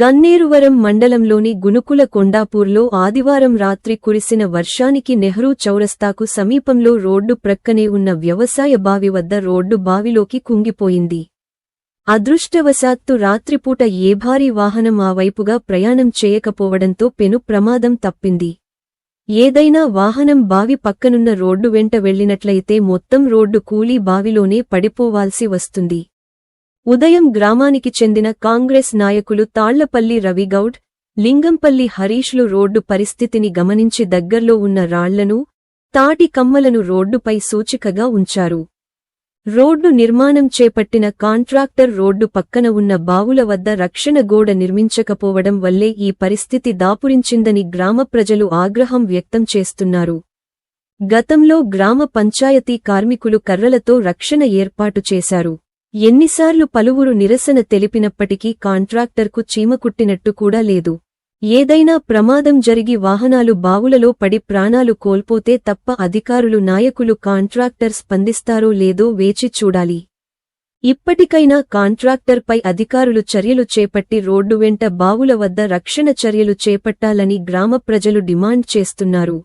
గన్నేరువరం మండలంలోని గునుకుల కొండాపూర్లో ఆదివారం రాత్రి కురిసిన వర్షానికి నెహ్రూ చౌరస్తాకు సమీపంలో రోడ్డు ప్రక్కనే ఉన్న వ్యవసాయ బావి వద్ద రోడ్డు బావిలోకి కుంగిపోయింది. అదృష్టవశాత్తు రాత్రిపూట ఏ భారీ వాహనం ఆ వైపుగా ప్రయాణం చేయకపోవడంతో పెను ప్రమాదం తప్పింది. ఏదైనా వాహనం బావి పక్కనున్న రోడ్డు వెంట వెళ్ళినట్లయితే మొత్తం రోడ్డు కూలీ బావిలోనే పడిపోవాల్సి వస్తుంది. ఉదయం గ్రామానికి చెందిన కాంగ్రెస్ నాయకులు తాళ్ళపల్లి రవిగౌడ్ లింగంపల్లి హరీష్లు రోడ్డు పరిస్థితిని గమనించి దగ్గర్లో ఉన్న రాళ్ళను తాటి కమ్మలను రోడ్డుపై సూచికగా ఉంచారు. రోడ్డు నిర్మాణం చేపట్టిన కాంట్రాక్టర్ రోడ్డు పక్కన ఉన్న బావుల వద్ద రక్షణ గోడ నిర్మించకపోవడం వల్లే ఈ పరిస్థితి దాపురించిందని గ్రామ ప్రజలు ఆగ్రహం వ్యక్తం చేస్తున్నారు. గతంలో గ్రామ పంచాయతీ కార్మికులు కర్రలతో రక్షణ ఏర్పాటు చేశారు. ఎన్నిసార్లు పలువురు నిరసన తెలిపినప్పటికీ కాంట్రాక్టర్కు చీమకుట్టినట్టు కూడా లేదు. ఏదైనా ప్రమాదం జరిగి వాహనాలు బావులలో పడి ప్రాణాలు కోల్పోతే తప్ప అధికారులు నాయకులు కాంట్రాక్టర్ స్పందిస్తారో లేదో వేచి చూడాలి. ఇప్పటికైనా కాంట్రాక్టర్పై అధికారులు చర్యలు చేపట్టి రోడ్డు వెంట బావుల వద్ద రక్షణ చర్యలు చేపట్టాలని గ్రామ ప్రజలు డిమాండ్ చేస్తున్నారు.